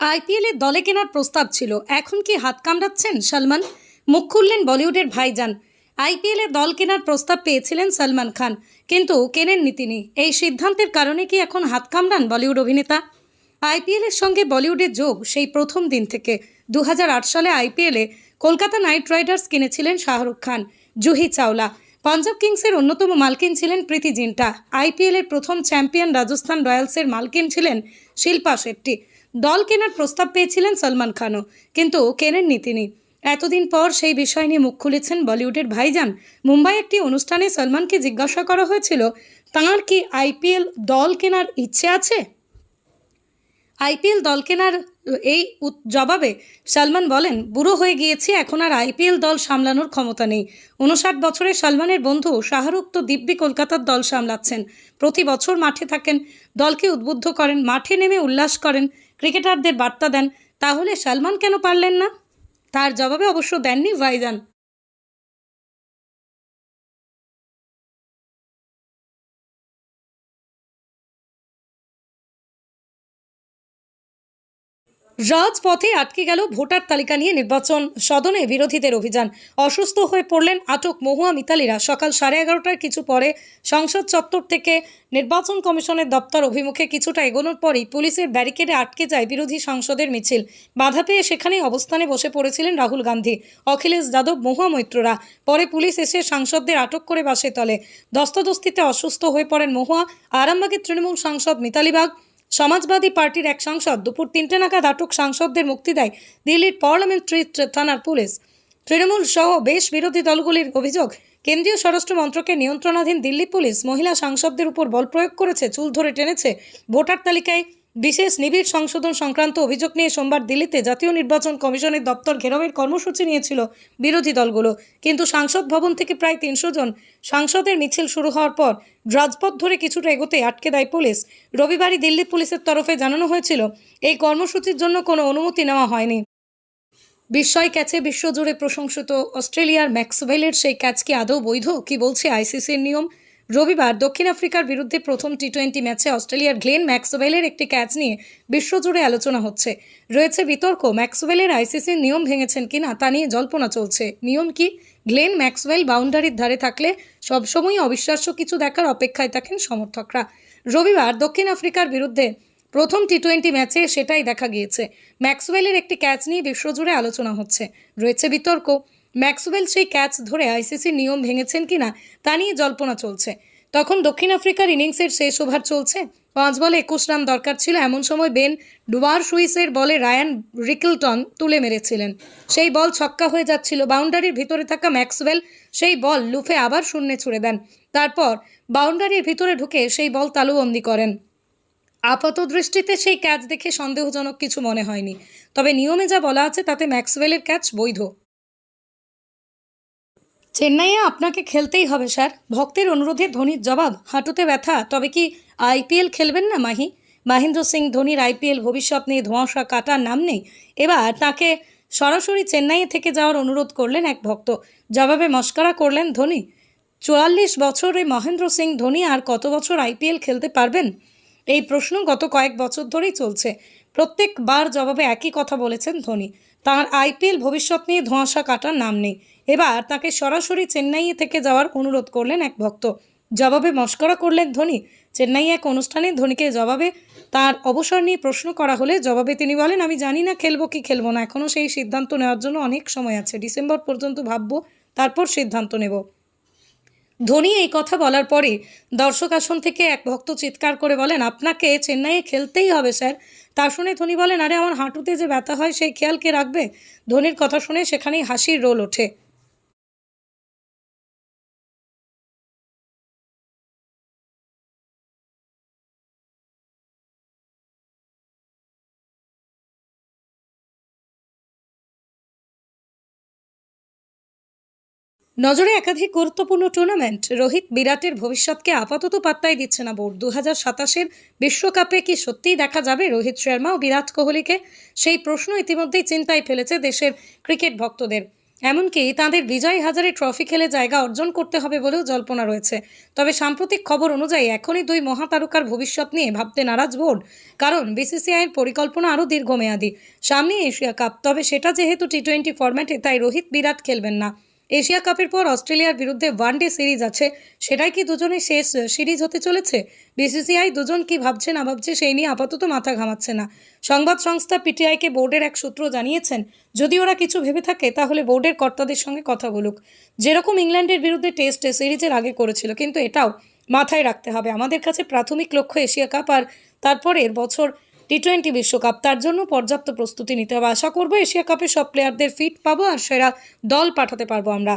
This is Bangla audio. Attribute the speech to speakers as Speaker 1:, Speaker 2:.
Speaker 1: আইপিএলে দলে কেনার প্রস্তাব ছিল। এখন কি হাত কামড়াচ্ছেন সলমান? মুখ খুললেন বলিউডের ভাইজান। আইপিএলে দল কেনার প্রস্তাব পেয়েছিলেন সলমান খান, কিন্তু কেনেননি তিনি। এই সিদ্ধান্তের কারণে কি এখন হাত কামড়ান বলিউড অভিনেতা? আইপিএলের সঙ্গে বলিউডের যোগ সেই প্রথম দিন থেকে। দুহাজার আট সালে আইপিএলে কলকাতা নাইট রাইডার্স কিনেছিলেন শাহরুখ খান, জুহি চাওলা। পাঞ্জাব কিংসের অন্যতম মালকিন ছিলেন প্রীতি জিন্টা। আইপিএলের প্রথম চ্যাম্পিয়ন রাজস্থান রয়্যালসের মালকিন ছিলেন শিল্পা শেট্টি। দল কেনার প্রস্তাব পেয়েছিলেন সলমান খানও, কিন্তু কেনেননি তিনি। এতদিন পর সেই বিষয় নিয়ে মুখ খুলেছেন বলিউডের ভাইজান। মুম্বাই একটি অনুষ্ঠানে সলমানকে জিজ্ঞাসা করা হয়েছিল, তাঁর কি আইপিএল দল কেনার ইচ্ছে আছে? আইপিএল দল কেনার, এই জবাবে সলমান বলেন, বুড়ো হয়ে গিয়েছি, এখন আর আইপিএল দল সামলানোর ক্ষমতা নেই। উনষাট বছরের সলমানের বন্ধু শাহরুখ তো দিব্যি কলকাতার দল সামলাচ্ছেন। প্রতি বছর মাঠে থাকেন, দলকে উদ্বুদ্ধ করেন, মাঠে নেমে উল্লাস করেন ক্রিকেটারদের বার্তা দেন তাহলে সালমান কেন পারলেন না? তার জবাবে অবশ্য দেননি ভাইজান। রাজপথে আটকে গেল ভোটার তালিকা নিয়ে নির্বাচন। সদনে বিরোধীদের অভিযান। অসুস্থ হয়ে পড়লেন আটক মহুয়া মিতালিরা। সকাল সাড়ে এগারোটার কিছু পরে সংসদ চত্বর থেকে নির্বাচন কমিশনের দপ্তর অভিমুখে কিছুটা এগোনোর পরই পুলিশের ব্যারিকেডে আটকে যায় বিরোধী সংসদের মিছিল। বাধা পেয়ে সেখানেই অবস্থানে বসে পড়েছিলেন রাহুল গান্ধী, অখিলেশ যাদব, মহুয়া মৈত্ররা। পরে পুলিশ এসে সাংসদদের আটক করে বাসে তলে। দস্তদস্তিতে অসুস্থ হয়ে পড়েন মহুয়া। আরামবাগের তৃণমূল সাংসদ মিতালি বাগ সমাজবাদী পার্টির এক সাংসদ দুপুর তিনটে নাগাদ আটক সাংসদদের মুক্তি দেয় দিল্লির পার্লামেন্টারি থানার পুলিশ। তৃণমূল সহ বেশ বিরোধী দলগুলির অভিযোগ, কেন্দ্রীয় স্বরাষ্ট্র মন্ত্রকের নিয়ন্ত্রণাধীন দিল্লি পুলিশ মহিলা সাংসদদের উপর বল প্রয়োগ করেছে, চুল ধরে টেনেছে, ভোটার তালিকায় বিশেষ নিবিড় সংশোধন সংক্রান্ত অভিযোগ নিয়ে সোমবার দিল্লিতে জাতীয় নির্বাচন কমিশনের দপ্তর ঘেরাওয়ের কর্মসূচি নিয়েছিল বিরোধী দলগুলো। কিন্তু সংসদ ভবন থেকে প্রায় তিনশো জন সাংসদের মিছিল শুরু হওয়ার পর রাজপথ ধরে কিছুটা এগোতে আটকে দেয় পুলিশ। রবিবারই দিল্লি পুলিশের তরফে জানানো হয়েছিল, এই কর্মসূচির জন্য কোনো অনুমতি নেওয়া হয়নি। বিস্ময় ক্যাচে বিশ্বজুড়ে প্রশংসিত অস্ট্রেলিয়ার ম্যাক্সওয়েলের সেই ক্যাচ কি আদৌ বৈধ কি বলছে আইসিসির নিয়ম? রবিবার দক্ষিণ আফ্রিকার বিরুদ্ধে প্রথম টি টোয়েন্টি ম্যাচে অস্ট্রেলিয়ার গ্লেন ম্যাক্সওয়েলের একটি ক্যাচ নিয়ে বিশ্বজুড়ে আলোচনা হচ্ছে। রয়েছে বিতর্ক, ম্যাক্সওয়েলের আইসিসির নিয়ম ভেঙেছেন কিনা তা নিয়ে জল্পনা চলছে। নিয়ম কি? গ্লেন ম্যাক্সওয়েল বাউন্ডারির ধারে থাকলে সবসময় অবিশ্বাস্য কিছু দেখার অপেক্ষায় থাকেন সমর্থকরা। রবিবার দক্ষিণ আফ্রিকার বিরুদ্ধে প্রথম টি টোয়েন্টি ম্যাচে সেটাই দেখা গিয়েছে। ম্যাক্সওয়েলের একটি ক্যাচ নিয়ে বিশ্বজুড়ে আলোচনা হচ্ছে। রয়েছে বিতর্ক ম্যাক্সওয়েল সেই ক্যাচ ধরে আইসিসির নিয়ম ভেঙেছেন কিনা তা নিয়ে জল্পনা চলছে। তখন দক্ষিণ আফ্রিকার ইনিংসের শেষ ওভার চলছে। পাঁচ বলে একুশ রান দরকার ছিল। এমন সময় বেন ডুয়ার সুইসের বলে রায়ান রিকলটন তুলে মেরেছিলেন। সেই বল ছক্কা হয়ে যাচ্ছিল। বাউন্ডারির ভিতরে থাকা ম্যাক্সওয়েল সেই বল লুফে আবার শূন্যে ছুড়ে দেন। তারপর বাউন্ডারির ভিতরে ঢুকে সেই বল তালুবন্দি করেন। আপাত দৃষ্টিতে সেই ক্যাচ দেখে সন্দেহজনক কিছু মনে হয়নি। তবে নিয়মে যা বলা আছে তাতে ম্যাক্সওয়েলের ক্যাচ বৈধ। চেন্নাইয়ে আপনাকে খেলতেই হবে, স্যার। ভক্তের অনুরোধে ধোনির জবাব। হাঁটুতে ব্যথা। তবে কি আইপিএল খেলবেন না, মাহি? মহেন্দ্র সিং, ধোনির আইপিএল ভবিষ্যৎ নিয়ে ধোঁয়াশা কাটার নাম নেই। এবার তাকে সরাসরি চেন্নাইয়ে থেকে যাওয়ার অনুরোধ করলেন এক ভক্ত। জবাবে মস্করা করলেন ধোনি। চুয়াল্লিশ বছরে মহেন্দ্র সিং, ধোনি আর কত বছর আইপিএল খেলতে পারবেন? এই প্রশ্ন গত কয়েক বছর ধরেই চলছে। প্রত্যেকবার জবাবে একই কথা বলেছেন ধোনি। তার আইপিএল ভবিষ্যৎ নিয়ে ধোঁয়াশা কাটার নাম নেই। এবার তাকে সরাসরি চেন্নাইয়ে থেকে যাওয়ার অনুরোধ করলেন এক ভক্ত। জবাবে মস্করা করলেন ধোনি। চেন্নাই এক অনুষ্ঠানে ধোনিকে জবাবে তার অবসর নিয়ে প্রশ্ন করা হলে জবাবে তিনি বলেন, আমি জানি না খেলব কি খেলব না। এখনও সেই সিদ্ধান্ত নেওয়ার জন্য অনেক সময় আছে। ডিসেম্বর পর্যন্ত ভাববো, তারপর সিদ্ধান্ত নেব। ধোনি এই কথা বলার পরে দর্শক আসন থেকে এক ভক্ত চিৎকার করে বলেন, আপনাকে চেন্নাইয়ে খেলতেই হবে, স্যার। তা শুনে ধোনি বলেন, আরে, আমার হাঁটুতে যে ব্যথা হয়, সেই খেয়াল কে রাখবে? ধোনির কথা শুনে সেখানেই হাসির রোল ওঠে। নজরে একাধিক গুরুত্বপূর্ণ টুর্নামেন্ট রোহিত বিরাটের ভবিষ্যৎকে আপাতত পাত্তাই দিচ্ছে না বোর্ড। দু হাজার সাতাশের বিশ্বকাপে কি সত্যিই দেখা যাবে রোহিত শর্মা ও বিরাট কোহলিকে? সেই প্রশ্ন ইতিমধ্যেই চিন্তায় ফেলেছে দেশের ক্রিকেট ভক্তদের। এমনকি তাদের বিজয় হাজারে ট্রফি খেলে জায়গা অর্জন করতে হবে বলেও জল্পনা রয়েছে। তবে সাম্প্রতিক খবর অনুযায়ী এখনই দুই মহাতারকার ভবিষ্যৎ নিয়ে ভাবতে নারাজ বোর্ড। কারণ বিসিসিআইয়ের পরিকল্পনা আরও দীর্ঘমেয়াদী। সামনে এশিয়া কাপ। তবে সেটা যেহেতু টি টোয়েন্টি ফরম্যাটে তাই রোহিত বিরাট খেলবেন না। এশিয়া কাপের পর অস্ট্রেলিয়ার বিরুদ্ধে ওয়ানডে সিরিজ আছে। সেটাই কি দুজনের শেষ সিরিজ হতে চলেছে? বিসিসিআই দুজন কি ভাবছে না ভাবছে সেই নিয়ে আপাতত মাথা ঘামাচ্ছে না। সংবাদ সংস্থা পিটিআইকে বোর্ডের এক সূত্র জানিয়েছেন, যদি ওরা কিছু ভেবে থাকে, তাহলে বোর্ডের কর্তাদের সঙ্গে কথা বলুক। যেরকম ইংল্যান্ডের বিরুদ্ধে টেস্ট সিরিজের আগে করেছিল, কিন্তু এটাও মাথায় রাখতে হবে। আমাদের কাছে প্রাথমিক লক্ষ্য এশিয়া কাপ আর তারপরের বছর টি টোয়েন্টি বিশ্বকাপ। তার জন্য পর্যাপ্ত প্রস্তুতি নিতে হবে। আশা করব এশিয়া কাপে সব প্লেয়ারদের ফিট পাবো আর সেরা দল পাঠাতে পারব আমরা।